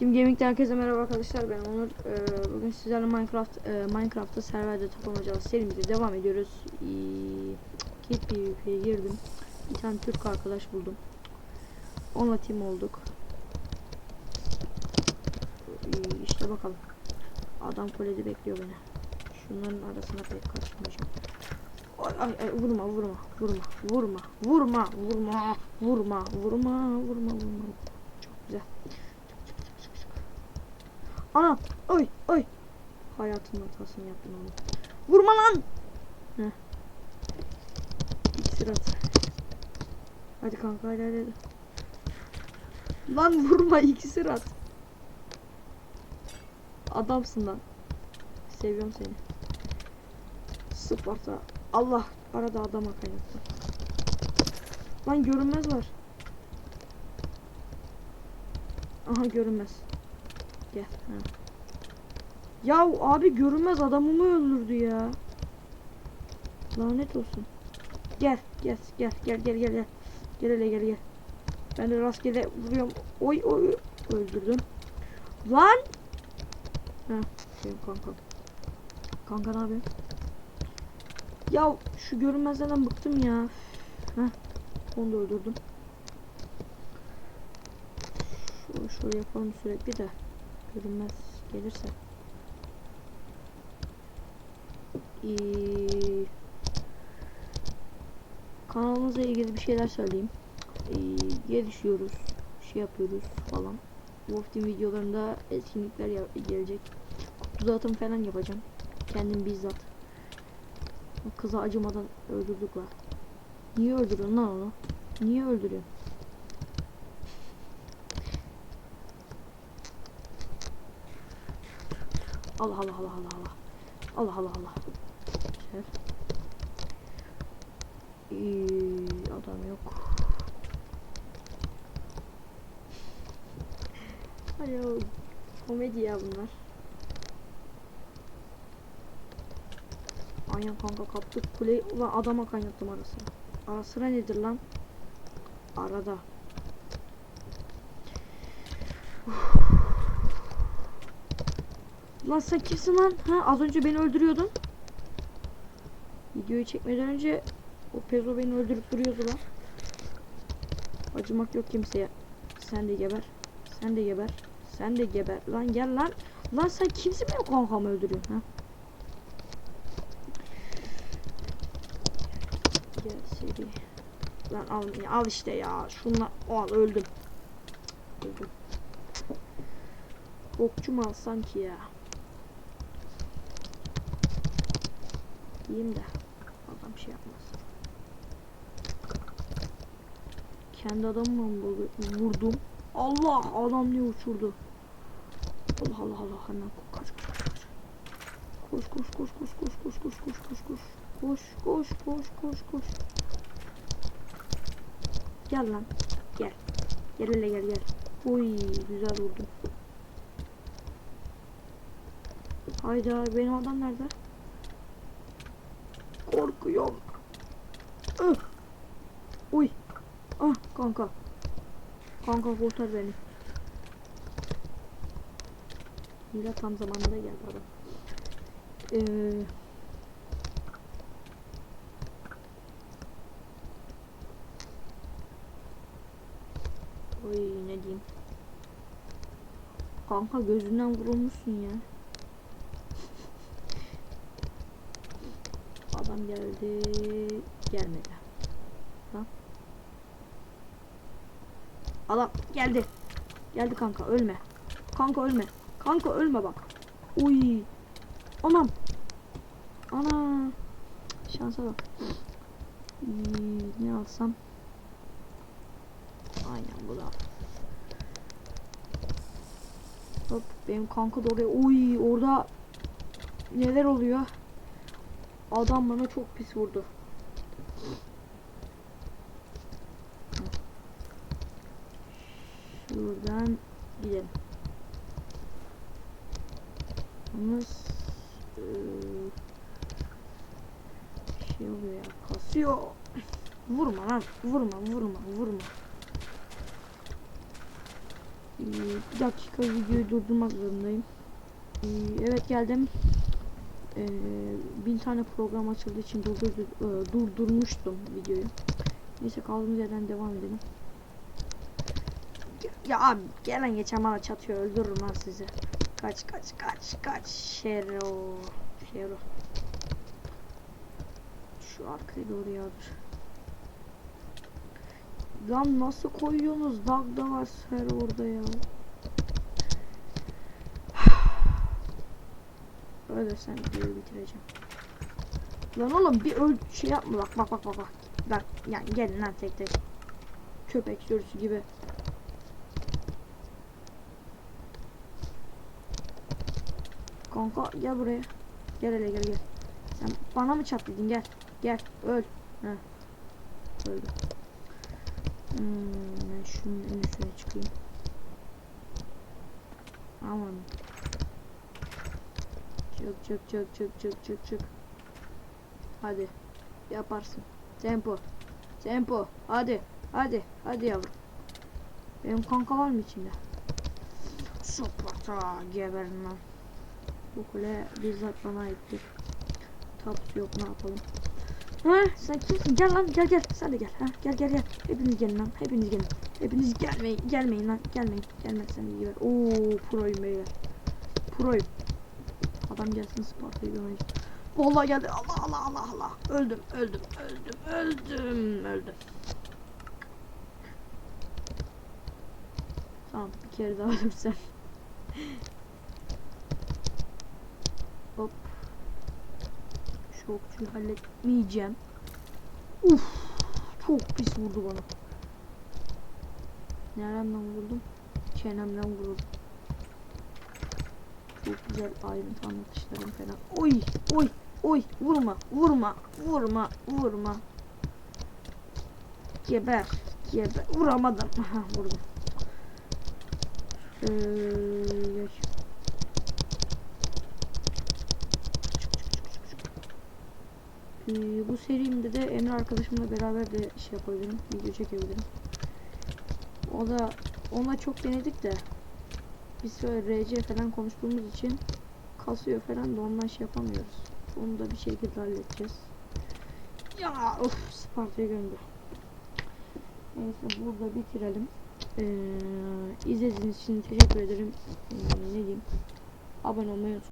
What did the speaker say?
Team Gaming'den herkese merhaba arkadaşlar ben Onur. Ee, bugün sizlerle Minecraft e, Minecraft'ta serverde tapamacalı serimize devam ediyoruz. Ee, PvP'ye girdim. Bir tane Türk arkadaş buldum. Onunla team olduk. Ee, işte bakalım. Adam kulede bekliyor beni. Şunların arasına pek kaçmayacağım. Ay, ay, ay, vurma vurma vurma vurma vurma vurma vurma vurma vurma vurma çok güzel ana oy oy hayatının hatasını yaptın oğlum vurma lan Heh. İksir at hadi kanka hadi, hadi. lan vurma iksir at adamsın lan seviyorum seni Sparta Allah arada adam kaynattı. Lan görünmez var. Aha görünmez. Gel. Ha. Ya abi görünmez adamımı öldürdü ya. Lanet olsun. Gel gel gel gel gel gel gel. Hele gel gel. Ben de rastgele vuruyorum. Oy oy öldürdüm. Lan. Ha, benim kankam. Kanka ne yapıyorsun? Ya şu görünmezlerden bıktım ya. Heh. Onu da öldürdüm. Şöyle, şöyle yapalım sürekli de. Görünmez gelirse. Ee, kanalımızla ilgili bir şeyler söyleyeyim. Ee, gelişiyoruz. Şey yapıyoruz falan. Wolf Team videolarında etkinlikler gelecek. Kutu dağıtım falan yapacağım. Kendim bizzat. O kızı acımadan öldürdük la. Niye öldürüyorsun lan onu? Niye öldürüyorsun? Allah Allah Allah Allah Allah. Allah Allah Allah. Güzel. Ee, adam yok. Alo. Komedi ya bunlar. Aynen kanka kaptık kuleyi. Ulan adama kaynattım arasına. Ara sıra nedir lan? Arada. Uf. Lan sen kimsin lan? Ha az önce beni öldürüyordun. Videoyu çekmeden önce o pezo beni öldürüp duruyordu lan. Acımak yok kimseye. Sen de geber. Sen de geber. Sen de geber. Lan gel lan. Lan sen kimsin benim kankamı öldürüyorsun ha? Gel seri. Lan al, al işte ya. Şunla al öldüm. Öldüm. Okçu mal sanki ya. Yiyeyim de adam şey yapmaz. Kendi adamımla mı vur- vurdum? Allah adam ne uçurdu. Allah Allah Allah hemen ko- kaç kaç kaç. Koş koş koş koş koş koş koş koş koş koş. Koş koş koş koş koş. Gel lan. Gel. Gel hele gel gel. Uy güzel vurdum. Hayda benim adam nerede? Uy. Ah kanka. Kanka kurtar beni. Yine tam zamanında geldi adam. Ee, Oy ne diyeyim. Kanka gözünden vurulmuşsun ya. Adam geldi. Gelmedi. Lan. Adam geldi. Geldi kanka ölme. Kanka ölme. Kanka ölme bak. Uy. Anam. Ana. Şansa bak. Ne alsam? Aynen bu da. Hop benim kanka da oraya. Uy orada neler oluyor? Adam bana çok pis vurdu. Şuradan gidelim. Yalnız eee, şey oluyor ya kasıyor. Vurma lan vurma vurma vurma. Ee, bir dakika videoyu durdurmak zorundayım. Ee, evet geldim. Ee, bin tane program açıldığı için durdurdu, e, durdurmuştum videoyu. Neyse kaldığımız yerden devam edelim. Ya abi gelen geçen bana çatıyor öldürürüm lan sizi. Kaç kaç kaç kaç Şero. Şero. Şu arkaya doğru yağdır. Lan nasıl koyuyorsunuz? Bug da var her orada ya. Öyle sen videoyu bitireceğim. Lan oğlum bir öl şey yapma bak bak bak bak bak. Bak yani gelin lan tek tek. Köpek sürüsü gibi. Kanka gel buraya. Gel hele gel gel. Sen bana mı çatladın gel. Gel öl. Heh. Öldü. Hmm, ben şunun en üstüne çıkayım. Aman. Çık çık çık çık çık çık çık. Hadi. Yaparsın. Tempo. Tempo. Hadi. Hadi. Hadi yavrum. Benim kanka var mı içinde? Sopata geberin lan. Bu kule bizzat bana aittir. Taps yok ne yapalım. Ha sen kimsin? Gel lan gel gel. Sen de gel. Ha gel gel gel. Hepiniz gelin lan. Hepiniz gelin. Hepiniz gelmeyin. Gelmeyin lan. Gelmeyin. Gelmezsen iyi ver. Oo proyum beyler. Proyum. Adam gelsin Sparta'yı döneceğim. Vallahi geldi. Allah Allah Allah Allah. Öldüm öldüm öldüm öldüm öldüm. Tamam bir kere daha ölürsem. Hop. Şokçuyu halletmeyeceğim. Uf, çok pis vurdu bana. Neremden vurdum? Çenemden vuruldum. Çok güzel ayrıntı anlatışlarım falan. Oy, oy, oy, vurma, vurma, vurma, vurma. Geber, geber. Vuramadım. Aha, vurdum. Ee, Ee, bu serimde de Emre arkadaşımla beraber de şey yapabilirim, video çekebilirim. O da ona çok denedik de biz böyle RC falan konuştuğumuz için kasıyor falan da ondan şey yapamıyoruz. Onu da bir şekilde halledeceğiz. Ya of Sparta'ya gömdü. Neyse burada bitirelim. Ee, izlediğiniz için teşekkür ederim. Ee, ne diyeyim? Abone olmayı unutmayın.